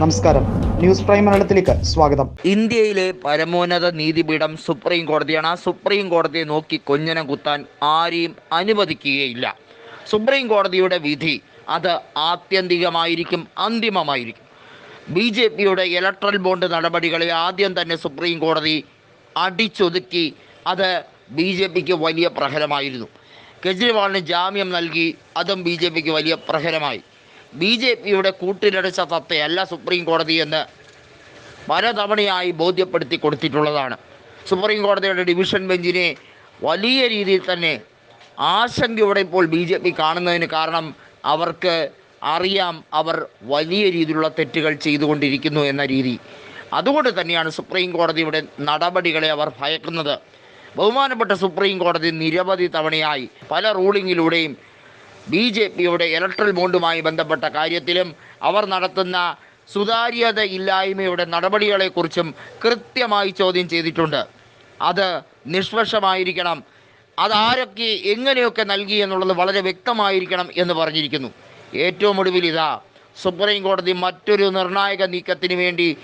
നമസ്കാരം. News prime മലയാളത്തിലേക്ക് സ്വാഗതം. ഇന്ത്യയിലെ പരമോന്നത നീതിപീഠം സുപ്രീം കോടതിയാണ്. ആ സുപ്രീം കോടതിയെ നോക്കി കൊഞ്ഞനം കുത്താൻ ആരെയും അനുവദിക്കുകയില്ല. സുപ്രീം കോടതിയുടെ വിധി അത് ആത്യന്തികമായിരിക്കും അന്തിമമായിരിക്കും. ബി ജെ പിയുടെ ഇലക്ട്രൽ ബോണ്ട് നടപടികളെ ആദ്യം തന്നെ സുപ്രീം കോടതി അടിച്ചൊതുക്കി. അത് ബി ജെ പിക്ക് വലിയ പ്രഹരമായിരുന്നു. കെജ്രിവാളിന് ജാമ്യം നൽകി അതും ബി ജെ പിക്ക് വലിയ പ്രഹരമായി. ബി ജെ പിയുടെ കൂട്ടിലടച്ച തത്തയല്ല സുപ്രീം കോടതി എന്ന് പലതവണയായി ബോധ്യപ്പെടുത്തി കൊടുത്തിട്ടുള്ളതാണ്. സുപ്രീം കോടതിയുടെ ഡിവിഷൻ ബെഞ്ചിനെ വലിയ രീതിയിൽ തന്നെ ആശങ്കയോടെ ഇപ്പോൾ ബി ജെ പി കാണുന്നതിന് കാരണം അവർക്ക് അറിയാം അവർ വലിയ രീതിയിലുള്ള തെറ്റുകൾ ചെയ്തുകൊണ്ടിരിക്കുന്നു എന്ന രീതി. അതുകൊണ്ട് തന്നെയാണ് സുപ്രീം കോടതിയുടെ നടപടികളെ അവർ ഭയക്കുന്നത്. ബഹുമാനപ്പെട്ട സുപ്രീം കോടതി നിരവധി തവണയായി പല റൂളിങ്ങിലൂടെയും ബി ജെ പിയുടെ ഇലക്ട്രൽ ബോണ്ടുമായി ബന്ധപ്പെട്ട കാര്യത്തിലും അവർ നടത്തുന്ന സുതാര്യത ഇല്ലായ്മയുടെ നടപടികളെക്കുറിച്ചും കൃത്യമായി ചോദ്യം ചെയ്തിട്ടുണ്ട്. അത് നിഷ്പക്ഷമായിരിക്കണം. അതാരൊക്കെ എങ്ങനെയൊക്കെ നൽകി എന്നുള്ളത് വളരെ വ്യക്തമായിരിക്കണം എന്ന് പറഞ്ഞിരിക്കുന്നു. ഏറ്റവും ഒടുവിൽ ഇതാ സുപ്രീം കോടതി മറ്റൊരു നിർണായക നീക്കത്തിന് വേണ്ടി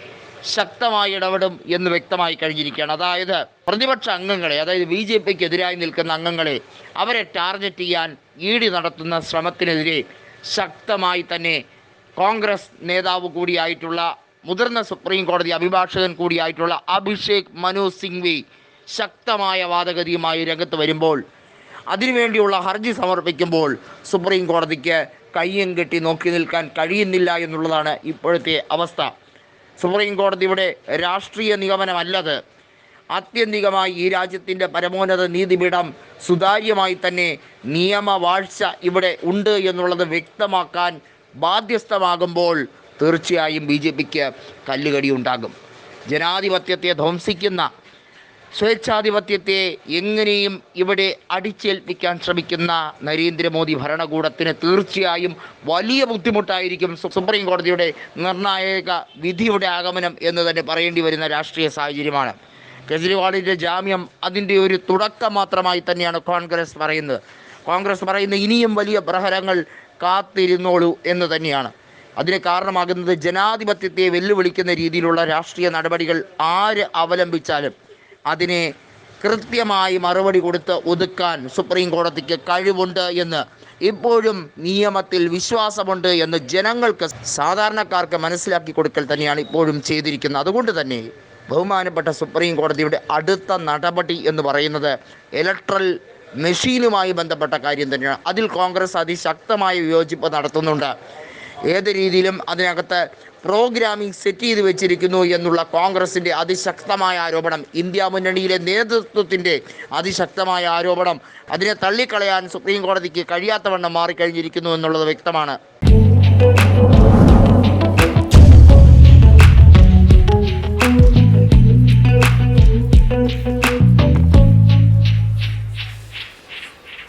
ശക്തമായി ഇടപെടും എന്ന് വ്യക്തമായി കഴിഞ്ഞിരിക്കുകയാണ്. അതായത് പ്രതിപക്ഷ അംഗങ്ങളെ അതായത് ബി ജെ പിക്ക് എതിരായി നിൽക്കുന്ന അംഗങ്ങളെ അവരെ ടാർഗറ്റ് ചെയ്യാൻ ഇ ഡി നടത്തുന്ന ശ്രമത്തിനെതിരെ ശക്തമായി തന്നെ കോൺഗ്രസ് നേതാവ് കൂടിയായിട്ടുള്ള മുതിർന്ന സുപ്രീം കോടതി അഭിഭാഷകൻ കൂടിയായിട്ടുള്ള അഭിഷേക് മനു സിംഗ്വി ശക്തമായ വാദഗതിയുമായി രംഗത്ത് വരുമ്പോൾ അതിനുവേണ്ടിയുള്ള ഹർജി സമർപ്പിക്കുമ്പോൾ സുപ്രീം കോടതിക്ക് കയ്യും കെട്ടി നോക്കി നിൽക്കാൻ കഴിയുന്നില്ല എന്നുള്ളതാണ് ഇപ്പോഴത്തെ അവസ്ഥ. സുപ്രീം കോടതിയുടെ രാഷ്ട്രീയ നിഗമനമല്ലത്. ആത്യന്തികമായി ഈ രാജ്യത്തിന്റെ പരമോന്നത നീതിപീഠം സുതാര്യമായി തന്നെ നിയമവാഴ്ച ഇവിടെ ഉണ്ട് എന്നുള്ളത് വ്യക്തമാക്കാൻ ബാധ്യസ്ഥമാകുമ്പോൾ തീർച്ചയായും ബി ജെ പിക്ക് കല്ലുകടി ഉണ്ടാകും ജനാധിപത്യത്തെ ധ്വംസിക്കുന്ന സ്വേച്ഛാധിപത്യത്തെ എങ്ങനെയും ഇവിടെ അടിച്ചേൽപ്പിക്കാൻ ശ്രമിക്കുന്ന നരേന്ദ്രമോദി ഭരണകൂടത്തിന് തീർച്ചയായും വലിയ ബുദ്ധിമുട്ടായിരിക്കും സുപ്രീം കോടതിയുടെ നിർണായക വിധിയുടെ ആഗമനം എന്ന് തന്നെ പറയേണ്ടി വരുന്ന രാഷ്ട്രീയ സാഹചര്യമാണ്. കെജ്രിവാളിന്റെ ജാമ്യം അതിന്റെ ഒരു തുടക്കം മാത്രമായി തന്നെയാണ് കോൺഗ്രസ് പറയുന്നത്. കോൺഗ്രസ് പറയുന്ന ഇനിയും വലിയ പ്രഹരങ്ങൾ കാത്തിരുന്നോളൂ എന്ന് തന്നെയാണ്. അതിന് കാരണമാകുന്നത് ജനാധിപത്യത്തെ വെല്ലുവിളിക്കുന്ന രീതിയിലുള്ള രാഷ്ട്രീയ നടപടികൾ ആര് അവലംബിച്ചാലും അതിനെ കൃത്യമായി മറുപടി കൊടുത്ത് ഒതുക്കാൻ സുപ്രീം കോടതിക്ക് കഴിവുണ്ട് എന്ന് ഇപ്പോഴും നിയമത്തിൽ വിശ്വാസമുണ്ട് എന്ന് ജനങ്ങൾക്ക് സാധാരണക്കാർക്ക് മനസ്സിലാക്കി കൊടുക്കൽ തന്നെയാണ് ഇപ്പോഴും ചെയ്തിരിക്കുന്നത്. അതുകൊണ്ട് തന്നെ ബഹുമാനപ്പെട്ട സുപ്രീം കോടതിയുടെ അടുത്ത നടപടി എന്ന് പറയുന്നത് ഇലക്ട്രൽ മെഷീനുമായി ബന്ധപ്പെട്ട കാര്യം തന്നെയാണ്. അതിൽ കോൺഗ്രസ് അതിശക്തമായ വിയോജിപ്പ് നടത്തുന്നുണ്ട്. ഏത് രീതിയിലും അതിനകത്ത് പ്രോഗ്രാമിംഗ് സെറ്റ് ചെയ്ത് വെച്ചിരിക്കുന്നു എന്നുള്ള കോൺഗ്രസിന്റെ അതിശക്തമായ ആരോപണം ഇന്ത്യ മുന്നണിയിലെ നേതൃത്വത്തിന്റെ അതിശക്തമായ ആരോപണം അതിനെ തള്ളിക്കളയാൻ സുപ്രീം കോടതിക്ക് കഴിയാത്തവണ്ണം മാറിക്കഴിഞ്ഞിരിക്കുന്നു എന്നുള്ളത് വ്യക്തമാണ്.